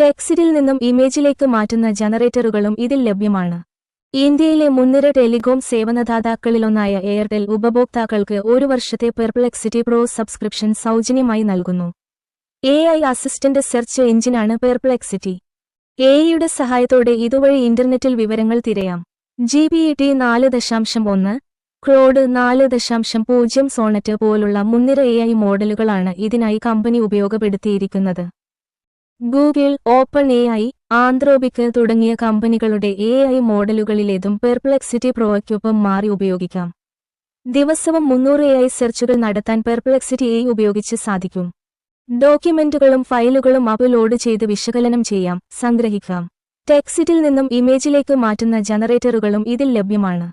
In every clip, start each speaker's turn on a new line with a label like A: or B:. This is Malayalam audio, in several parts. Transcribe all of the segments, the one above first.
A: ടെക്സ്റ്റിൽ നിന്നും ഇമേജിലേക്ക് മാറ്റുന്ന ജനറേറ്ററുകളും ഇതിൽ ലഭ്യമാണ്. ഇന്ത്യയിലെ മുൻനിര ടെലികോം സേവനദാതാക്കളിലൊന്നായ എയർടെൽ ഉപഭോക്താക്കൾക്ക് ഒരു വർഷത്തെ പെർപ്ലെക്സിറ്റി പ്രോ സബ്സ്ക്രിപ്ഷൻ സൗജന്യമായി നൽകുന്നു. എ ഐ അസിസ്റ്റന്റ് സെർച്ച് എഞ്ചിനാണ് പെർപ്ലെക്സിറ്റി. എയുടെ സഹായത്തോടെ ഇതുവഴി ഇന്റർനെറ്റിൽ വിവരങ്ങൾ തിരയാം. ജി ബി ടി നാല് ദശാംശം ഒന്ന് ക്ലോഡ് നാല് ദശാംശം പൂജ്യം സോണറ്റ് പോലുള്ള മുൻനിര എ ഐ മോഡലുകളാണ് ഇതിനായി company ഉപയോഗപ്പെടുത്തിയിരിക്കുന്നത്. Google Open A I Anthropic തുടങ്ങിയ കമ്പനികളുടെ എ ഐ മോഡലുകളിലേതും പെർപ്ലെക്സിറ്റി പ്രോയ്ക്കൊപ്പം മാറി ഉപയോഗിക്കാം. ദിവസവും മുന്നൂറ് എ ഐ സെർച്ചുകൾ നടത്താൻ പെർപ്ലെക്സിറ്റി എ ഉപയോഗിച്ച് സാധിക്കും. ഡോക്യുമെന്റുകളും ഫയലുകളും അപ്ലോഡ് ചെയ്ത് വിശകലനം ചെയ്യാം സംഗ്രഹിക്കാം. ടെക്സിറ്റിൽ നിന്നും ഇമേജിലേക്ക് മാറ്റുന്ന ജനറേറ്ററുകളും ഇതിൽ ലഭ്യമാണ്.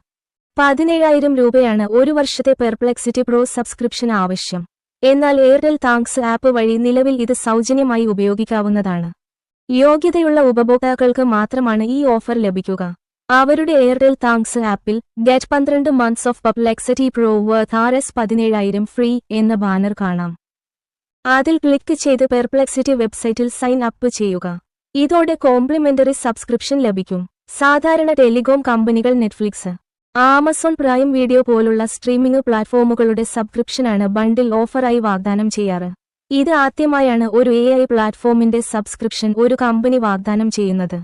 A: പതിനേഴായിരം രൂപയാണ് ഒരു വർഷത്തെ പെർപ്ലെക്സിറ്റി പ്രോ സബ്സ്ക്രിപ്ഷൻ ആവശ്യം. എന്നാൽ എയർടെൽ താങ്ക്സ് ആപ്പ് വഴി നിലവിൽ ഇത് സൗജന്യമായി ഉപയോഗിക്കാവുന്നതാണ്. യോഗ്യതയുള്ള ഉപഭോക്താക്കൾക്ക് മാത്രമാണ് ഈ ഓഫർ ലഭിക്കുക. അവരുടെ എയർടെൽ താങ്ക്സ് ആപ്പിൽ ഗെറ്റ് പന്ത്രണ്ട് months of Perplexity pro worth R S പതിനേഴായിരം ഫ്രീ എന്ന ബാനർ കാണാം. അതിൽ ക്ലിക്ക് ചെയ്ത് പെർപ്ലെക്സിറ്റി വെബ്സൈറ്റിൽ സൈൻ അപ്പ് ചെയ്യുക. ഇതോടെ കോംപ്ലിമെന്ററി സബ്സ്ക്രിപ്ഷൻ ലഭിക്കും. സാധാരണ ടെലികോം കമ്പനികൾ നെറ്റ്ഫ്ലിക്സ്. ആമസോൺ പ്രൈം വീഡിയോ പോലുള്ള സ്ട്രീമിംഗ് പ്ലാറ്റ്ഫോമുകളുടെ സബ്സ്ക്രിപ്ഷനാണ് ബണ്ടിൽ ഓഫറായി വാഗ്ദാനം ചെയ്യാറ്. ഇത് ആദ്യമായാണ് ഒരു എ പ്ലാറ്റ്ഫോമിന്റെ സബ്സ്ക്രിപ്ഷൻ ഒരു കമ്പനി വാഗ്ദാനം ചെയ്യുന്നത്.